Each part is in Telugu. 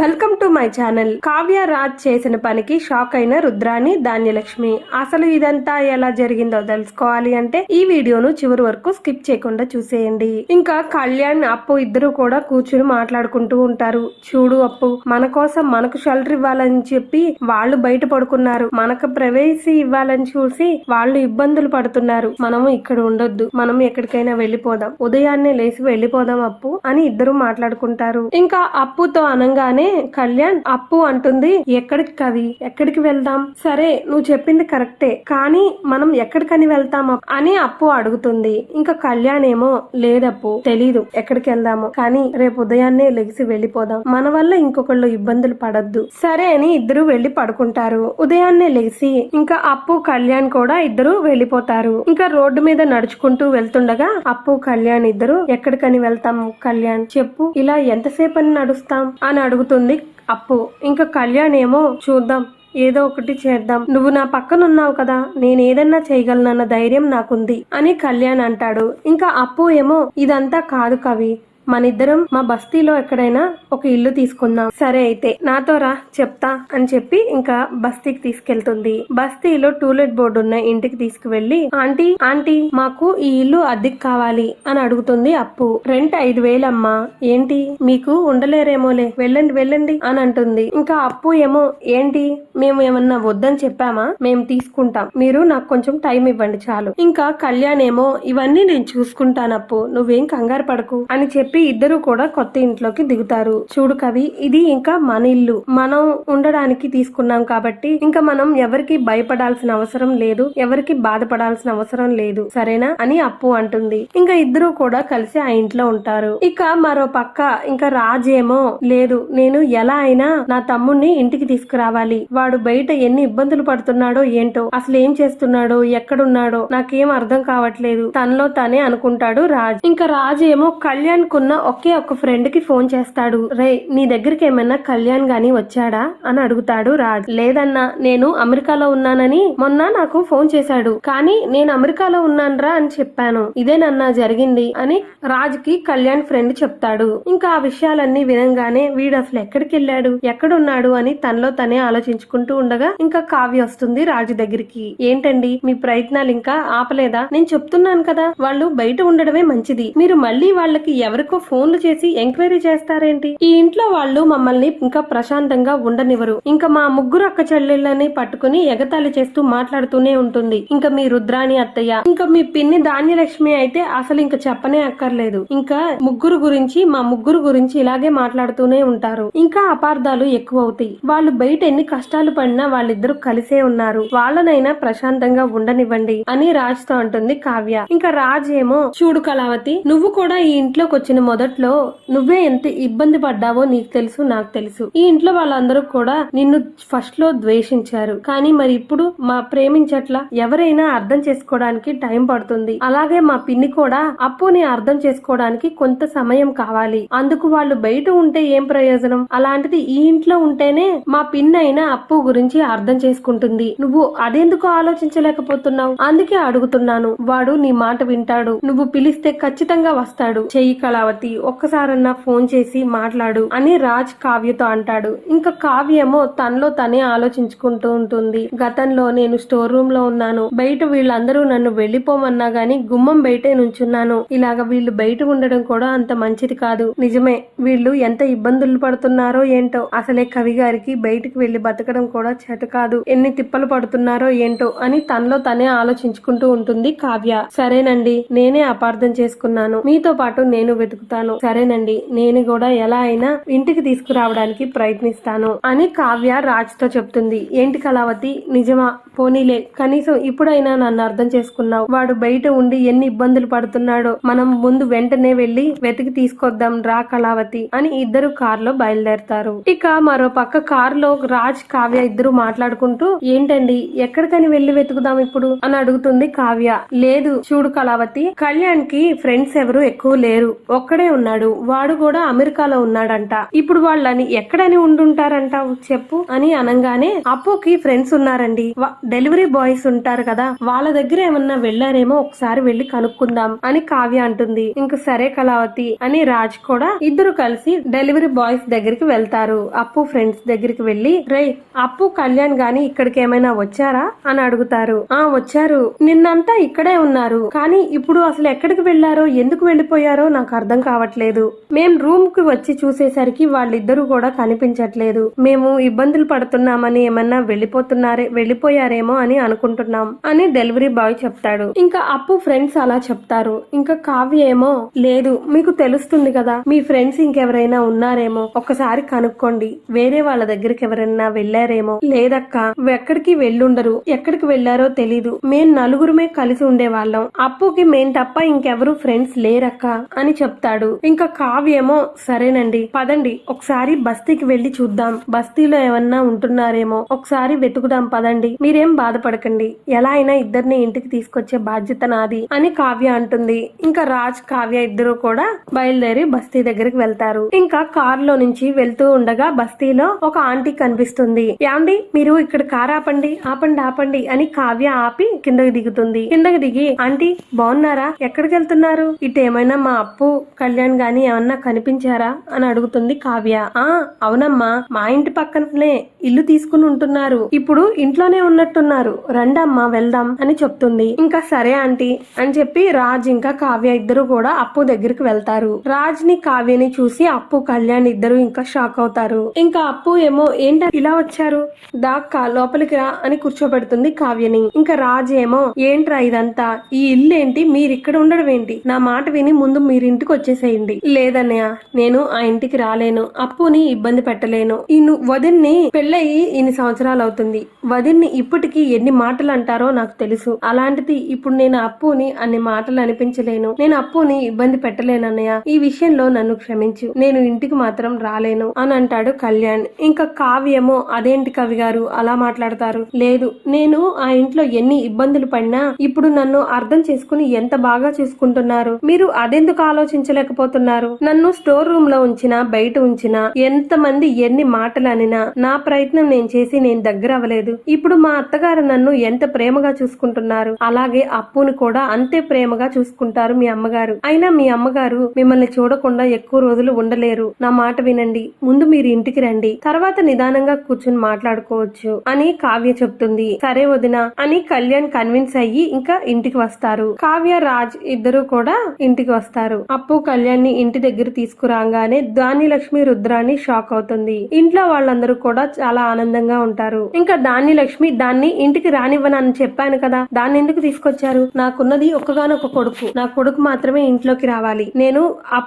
Welcome to my channel. Kavya Raj చేసిన పనికి షాక్ అయిన రుద్రాని ధాన్యలక్ష్మి. అసలు ఇదంతా ఎలా జరిగిందో తెలుసుకోవాలి అంటే ఈ వీడియోను చివరి వరకు స్కిప్ చేయకుండా చూసేయండి. ఇంకా కళ్యాణ్ అప్పు ఇద్దరు కూడా కూర్చుని మాట్లాడుకుంటూ ఉంటారు. చూడు అప్పు మన కోసం మనకు షెల్టర్ ఇవ్వాలని చెప్పి వాళ్ళు బయట పడుకున్నారు. మనకు ప్రవేశి ఇవ్వాలని చూసి వాళ్ళు ఇబ్బందులు పడుతున్నారు. మనము ఇక్కడ ఉండొద్దు. మనం ఎక్కడికైనా వెళ్ళిపోదాం. ఉదయాన్నే లేచి వెళ్ళిపోదాం అప్పు అని ఇద్దరు మాట్లాడుకుంటారు. ఇంకా అప్పుతో అనగానే కళ్యాణ్ అప్పు అంటుంది ఎక్కడికి కవి? ఎక్కడికి వెళ్దాం? సరే నువ్వు చెప్పింది కరెక్టే కానీ మనం ఎక్కడికని వెళ్తాం అని అప్పు అడుగుతుంది. ఇంకా కళ్యాణ్ ఏమో లేదప్పు తెలీదు ఎక్కడికి వెళ్దాము కానీ రేపు ఉదయాన్నే లెగిసి వెళ్ళిపోదాం. మన వల్ల ఇంకొకళ్ళు ఇబ్బందులు పడద్దు. సరే అని ఇద్దరు వెళ్ళి పడుకుంటారు. ఉదయాన్నే లెగిసి ఇంకా అప్పు కళ్యాణ్ కూడా ఇద్దరు వెళ్ళిపోతారు ఇంకా రోడ్డు మీద నడుచుకుంటూ వెళ్తుండగా అప్పు కళ్యాణ్ ఇద్దరు ఎక్కడికని వెళ్తాం కళ్యాణ్? చెప్పు ఇలా ఎంతసేపు అని నడుస్తాం? అని అడుగుతుంది అప్పు. ఇంకా కళ్యాణ్ ఏమో చూద్దాం. ఏదో ఒకటి చేద్దాం. నువ్వు నా పక్కన ఉన్నావు కదా. నేను ఏదన్నా చేయగలనన్న ధైర్యం నాకుంది అని కళ్యాణ్ అంటాడు. ఇంకా అప్పు ఏమో ఇదంతా కాదు కవి. మనిద్దరం మా బస్తీలో ఎక్కడైనా ఒక ఇల్లు తీసుకుందాం. సరే అయితే నాతో రా చెప్తా అని చెప్పి ఇంకా బస్తీకి తీసుకెళ్తుంది. బస్తీలో టూలెట్ బోర్డు ఉన్న ఇంటికి తీసుకువెళ్ళి ఆంటీ ఆంటీ మాకు ఈ ఇల్లు అద్దెకి కావాలి అని అడుగుతుంది అప్పు. రెంట్ ఐదు వేలమ్మా. ఏంటి? మీకు ఉండలేరేమోలే. వెళ్ళండి వెళ్ళండి అని అంటుంది. ఇంకా అప్పు ఏమో ఏంటి? మేము ఏమన్నా వద్దని చెప్పామా? మేము తీసుకుంటాం. మీరు నాకు కొంచెం టైం ఇవ్వండి చాలు. ఇంకా కళ్యాణ్ ఏమో ఇవన్నీ నేను చూసుకుంటాను అప్పు నువ్వేం కంగారు పడకు అని చెప్పి ఇద్దరు కూడా కొత్త ఇంట్లోకి దిగుతారు. చూడు కవి ఇది ఇంకా మన ఇల్లు. మనం ఉండడానికి తీసుకున్నాం కాబట్టి ఇంకా మనం ఎవరికి భయపడాల్సిన అవసరం లేదు ఎవరికి బాధపడాల్సిన అవసరం లేదు. సరేనా అని అప్పు అంటుంది. ఇంకా ఇద్దరు కూడా కలిసి ఆ ఇంట్లో ఉంటారు. ఇక మరో పక్క ఇంకా రాజేమో లేదు నేను ఎలా అయినా నా తమ్ముణ్ణి ఇంటికి తీసుకురావాలి. వాడు బయట ఎన్ని ఇబ్బందులు పడుతున్నాడో ఏంటో అసలు ఏం చేస్తున్నాడో ఎక్కడున్నాడో నాకేం అర్థం కావట్లేదు. తనలో తనే అనుకుంటాడు రాజ్. ఇంకా రాజేమో ఏమో కళ్యాణ్ ఉన్న ఒకే ఒక్క ఫ్రెండ్కి ఫోన్ చేస్తాడు. రే నీ దగ్గరికి ఏమైనా కళ్యాణ్ గాని వచ్చాడా? అని అడుగుతాడు రాజ్. లేదన్నా నేను అమెరికాలో ఉన్నానని మొన్న నాకు ఫోన్ చేశాడు. కానీ నేను అమెరికాలో ఉన్నానరా అని చెప్పాను. ఇదేనన్నా జరిగింది అని రాజ్కి కళ్యాణ్ ఫ్రెండ్ చెప్తాడు. ఇంకా ఆ విషయాలన్నీ వినంగానే వీడు అసలు ఎక్కడికి వెళ్ళాడు? ఎక్కడున్నాడు? అని తనలో తనే ఆలోచించుకుంటూ ఉండగా ఇంకా కావ్య వస్తుంది రాజు దగ్గరికి. ఏంటండి? మీ ప్రయత్నాలు ఇంకా ఆపలేదా? నేను చెప్తున్నాను కదా వాళ్ళు బయట ఉండడమే మంచిది. మీరు మళ్ళీ వాళ్ళకి ఎవరికి ఫోన్లు చేసి ఎంక్వైరీ చేస్తారేంటి? ఈ ఇంట్లో వాళ్ళు మమ్మల్ని ఇంకా ప్రశాంతంగా ఉండనివ్వరు. ఇంకా మా ముగ్గురు అక్క చెల్లెళ్ళని పట్టుకుని ఎగతాళి చేస్తూ మాట్లాడుతూనే ఉంటుంది. ఇంకా మీ రుద్రాణి అత్తయ్య ఇంకా మీ పిన్ని ధాన్యలక్ష్మి అయితే అసలు ఇంకా చెప్పనే అక్కర్లేదు. ఇంకా ముగ్గురు గురించి మా ముగ్గురు గురించి ఇలాగే మాట్లాడుతూనే ఉంటారు. ఇంకా అపార్థాలు ఎక్కువ అవుతాయి వాళ్ళు బయట ఎన్ని కష్టాలు పడినా వాళ్ళిద్దరు కలిసే ఉన్నారు. వాళ్ళనైనా ప్రశాంతంగా ఉండనివ్వండి అని రాజుతో అంటుంది కావ్య. ఇంకా రాజ్ ఏమో చూడు కళావతి నువ్వు కూడా ఈ ఇంట్లోకి వచ్చిన మొదట్లో నువ్వే ఎంత ఇబ్బంది పడ్డావో నీకు తెలుసు నాకు తెలుసు. ఈ ఇంట్లో వాళ్ళందరూ కూడా నిన్ను ఫస్ట్లో ద్వేషించారు. కానీ మరి ఇప్పుడు మా ప్రేమించట్ల ఎవరైనా అర్థం చేసుకోవడానికి టైం పడుతుంది. అలాగే మా పిన్ని కూడా అప్పుని అర్థం చేసుకోవడానికి కొంత సమయం కావాలి. అందుకు వాళ్ళు బయట ఉంటే ఏం ప్రయోజనం? అలాంటిది ఈ ఇంట్లో ఉంటేనే మా పిన్ అయినా అప్పు గురించి అర్థం చేసుకుంటుంది. నువ్వు అదెందుకు ఆలోచించలేకపోతున్నావు? అందుకే అడుగుతున్నాను. వాడు నీ మాట వింటాడు. నువ్వు పిలిస్తే ఖచ్చితంగా వస్తాడు. చెయ్యి కళావతి. ఒక్కసారన్నా ఫోన్ చేసి మాట్లాడు అని రాజ్ కావ్యతో అంటాడు. ఇంకా కావ్యేమో తనలో తనే ఆలోచించుకుంటూ ఉంటుంది. గతంలో నేను స్టోర్ రూమ్లో ఉన్నాను. బయట వీళ్ళందరూ నన్ను వెళ్ళిపోమన్నా గాని గుమ్మం బయటే నుంచున్నాను. ఇలాగ వీళ్ళు బయట ఉండడం కూడా అంత మంచిది కాదు. నిజమే వీళ్ళు ఎంత ఇబ్బందులు పడుతున్నారో ఏంటో. అసలే కవి గారికి బయటికి వెళ్ళి బతకడం కూడా చేత కాదు. ఎన్ని తిప్పలు పడుతున్నారో ఏంటో అని తనలో తనే ఆలోచించుకుంటూ ఉంటుంది కావ్య. సరేనండి నేనే అపార్థం చేసుకున్నాను. మీతో పాటు నేను వెతుకుతాను సరేనండి నేను కూడా ఎలా అయినా ఇంటికి తీసుకురావడానికి ప్రయత్నిస్తాను అని కావ్య రాజ్తో చెప్తుంది. ఏంటి కళావతి? నిజమా? పోనీలే. కనీసం ఇప్పుడైనా నన్ను అర్థం చేసుకున్నావు. వాడు బయట ఉండి ఎన్ని ఇబ్బందులు పడుతున్నాడో మనం ముందు వెంటనే వెళ్ళి వెతికి తీసుకొద్దాం రా కళావతి అని ఇద్దరు కారులో బయలుదేరతారు. ఇక మరో పక్క కారులో రాజ్ కావ్య ఇద్దరు మాట్లాడుకుంటూ ఏంటండి? ఎక్కడికని వెళ్ళి వెతుకుదాం ఇప్పుడు? అని అడుగుతుంది కావ్య. లేదు చూడు కళావతి కళ్యాణ్కి ఫ్రెండ్స్ ఎవరు ఎక్కువ లేరు. ఒక్క ఒక్కడే ఉన్నాడు. వాడు కూడా అమెరికాలో ఉన్నాడంట. ఇప్పుడు వాళ్ళని ఎక్కడని ఉండుంటారంట చెప్పు అని అనగానే అప్పుకి ఫ్రెండ్స్ ఉన్నారండి. డెలివరీ బాయ్స్ ఉంటారు కదా. వాళ్ళ దగ్గర ఏమన్నా వెళ్ళారేమో ఒకసారి వెళ్ళి కనుక్కుందాం అని కావ్య అంటుంది. ఇంక సరే కళావతి అని రాజ్ కూడా ఇద్దరు కలిసి డెలివరీ బాయ్స్ దగ్గరికి వెళ్తారు. అప్పు ఫ్రెండ్స్ దగ్గరికి వెళ్ళి రే అప్పు కళ్యాణ్ గాని ఇక్కడికి ఏమైనా వచ్చారా? అని అడుగుతారు. ఆ వచ్చారు. నిన్నంతా ఇక్కడే ఉన్నారు. కానీ ఇప్పుడు అసలు ఎక్కడికి వెళ్ళారో ఎందుకు వెళ్ళిపోయారో నాకు అర్థం కావట్లేదు. మేం రూమ్కి వచ్చి చూసేసరికి వాళ్ళిద్దరూ కూడా కనిపించట్లేదు. మేము ఇబ్బందులు పడుతున్నామని ఏమన్నా వెళ్ళిపోతున్నారే వెళ్ళిపోయారేమో అని అనుకుంటున్నాం అని డెలివరీ బాయ్ చెప్తాడు. ఇంకా అప్పు ఫ్రెండ్స్ అలా చెప్తారు. ఇంకా కావ్య ఏమో లేదు మీకు తెలుస్తుంది కదా మీ ఫ్రెండ్స్ ఇంకెవరైనా ఉన్నారేమో ఒక్కసారి కనుక్కోండి. వేరే వాళ్ళ దగ్గరికి ఎవరైనా వెళ్ళారేమో లేదక్క ఎక్కడికి వెళ్ళుండరు. ఎక్కడికి వెళ్ళారో తెలీదు. మేం నలుగురుమే కలిసి ఉండేవాళ్ళం. అప్పుకి మేం తప్ప ఇంకెవరు ఫ్రెండ్స్ లేరక్క అని చెప్తాడు ఇంకా కావ్యేమో సరేనండి పదండి ఒకసారి బస్తీకి వెళ్ళి చూద్దాం. బస్తీలో ఏమన్నా ఉంటున్నారేమో ఒకసారి వెతుకుదాం పదండి. మీరేం బాధపడకండి ఎలా అయినా ఇద్దరిని ఇంటికి తీసుకొచ్చే బాధ్యత నాది అని కావ్య అంటుంది. ఇంకా రాజ్ కావ్య ఇద్దరు కూడా బయలుదేరి బస్తీ దగ్గరికి వెళ్తారు. ఇంకా కార్లో నుంచి వెళ్తూ ఉండగా బస్తీలో ఒక ఆంటీ కనిపిస్తుంది. యాండి మీరు ఇక్కడ కార్ ఆపండి ఆపండి ఆపండి అని కావ్య ఆపి కిందకి దిగుతుంది. కిందకి దిగి ఆంటీ బాగున్నారా? ఎక్కడికి వెళ్తున్నారు? ఇటు ఏమైనా మా అప్పు కళ్యాణ్ గాని ఏమన్నా కనిపించారా అని అడుగుతుంది కావ్య. ఆ అవునమ్మా మా ఇంటి పక్కనే ఇల్లు తీసుకుని ఉంటున్నారు. ఇప్పుడు ఇంట్లోనే ఉన్నట్టున్నారు. రండమ్మా వెళ్దాం అని చెప్తుంది. ఇంకా సరే ఆంటీ అని చెప్పి రాజ్ ఇంకా కావ్య ఇద్దరు కూడా అప్పు దగ్గరికి వెళ్తారు. రాజ్ని కావ్యని చూసి అప్పు కళ్యాణ్ ఇద్దరు ఇంకా షాక్ అవుతారు. ఇంకా అప్పు ఏమో ఏంట ఇలా వచ్చారు? దాక్క లోపలికి రా అని కూర్చోబెడుతుంది కావ్యని. ఇంకా రాజ్ ఏమో ఏంట్రా ఇదంతా? ఈ ఇల్లు ఏంటి మీరు ఇక్కడ ఉండడం ఏంటి? నా మాట విని ముందు మీరు ఇంటికి వచ్చేసేయండి లేదన్నయ్య నేను ఆ ఇంటికి రాలేను. అప్పుని ఇబ్బంది పెట్టలేను. ఇను వదిన్ని పెళ్ళయి ఇన్ని సంవత్సరాలు అవుతుంది వదిన్ని ఇప్పటికీ ఎన్ని మాటలు అంటారో నాకు తెలుసు. అలాంటిది ఇప్పుడు నేను అప్పుని అన్ని మాటలు అనిపించలేను. నేను అప్పుని ఇబ్బంది పెట్టలేనన్నయ్య. ఈ విషయంలో నన్ను క్షమించు. నేను ఇంటికి మాత్రం రాలేను అని అంటాడు కళ్యాణ్. ఇంకా కావ్యమో అదేంటి కవి గారు? అలా మాట్లాడతారు. లేదు నేను ఆ ఇంట్లో ఎన్ని ఇబ్బందులు పడినా ఇప్పుడు నన్ను అర్థం చేసుకుని ఎంత బాగా చూసుకుంటున్నారు? మీరు అదెందుకు ఆలోచించలేకపోతున్నారు. నన్ను స్టోర్ రూమ్లో ఉంచినా బయట ఉంచినా ఎంత మంది ఎన్ని మాటలు అనినా నా ప్రయత్నం నేను చేసి నేను దగ్గర అవ్వలేదు. ఇప్పుడు మా అత్తగారు నన్ను ఎంత ప్రేమగా చూసుకుంటున్నారు. అలాగే అప్పుని కూడా అంతే ప్రేమగా చూసుకుంటారు మీ అమ్మగారు. అయినా మీ అమ్మగారు మిమ్మల్ని చూడకుండా ఎక్కువ రోజులు ఉండలేరు. నా మాట వినండి. ముందు మీరు ఇంటికి రండి. తర్వాత నిదానంగా కూర్చుని మాట్లాడుకోవచ్చు అని కావ్య చెప్తుంది. సరే వదిన అని కళ్యాణ్ కన్విన్స్ అయ్యి ఇంకా ఇంటికి వస్తారు. కావ్య రాజ్ ఇద్దరు కూడా ఇంటికి వస్తారు. అప్పు కళ్యాణ్ని ఇంటి దగ్గర తీసుకురాగానే దాని లక్ష్మి రుద్రాన్ని షాక్ అవుతుంది. ఇంట్లో వాళ్ళందరూ కూడా చాలా ఆనందంగా ఉంటారు. ఇంకా దాని లక్ష్మి దాన్ని ఇంటికి రానివ్వనని చెప్పాను కదా దాన్ని ఎందుకు తీసుకొచ్చారు? నాకున్నది ఒక్కగానొక్క కొడుకు. నా కొడుకు మాత్రమే ఇంట్లోకి రావాలి. నేను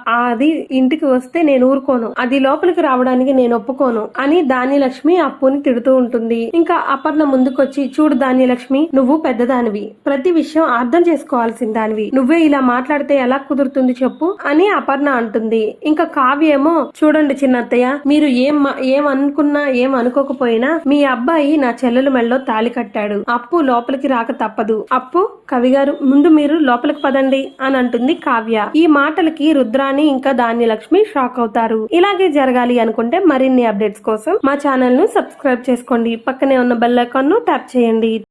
అది ఇంటికి వస్తే నేను ఊరుకోను. అది లోపలికి రావడానికి నేను ఒప్పుకోను అని దాని లక్ష్మి అప్పుని తిడుతూ ఉంటుంది. ఇంకా అపర్ణ ముందుకొచ్చి చూడు దాని లక్ష్మి నువ్వు పెద్దదానివి. ప్రతి విషయం అర్థం చేసుకోవాల్సిన దానివి నువ్వే ఇలా మాట్లాడితే ఎలా కుదురుతుంది చెప్పు అని అపర్ణ అంటుంది. ఇంకా కావ్యేమో చూడండి చిన్నత్తయ్య మీరు ఏం మా- ఏం అనుకున్నా ఏం అనుకోకపోయినా మీ అబ్బాయి నా చెల్లెలు మెళ్ళలో తాళి కట్టాడు. అప్పు లోపలికి రాక తప్పదు. అప్పు కవిగారు ముందు మీరు లోపలికి పదండి అని అంటుంది కావ్య. ఈ మాటలకి రుద్రాని ఇంకా ధాన్యలక్ష్మి షాక్ అవుతారు. ఇలాగే జరగాలి అనుకుంటే మరిన్ని అప్డేట్స్ కోసం మా ఛానల్ను సబ్స్క్రైబ్ చేసుకోండి. పక్కనే ఉన్న బెల్ ఐకాన్ను ట్యాప్ చేయండి.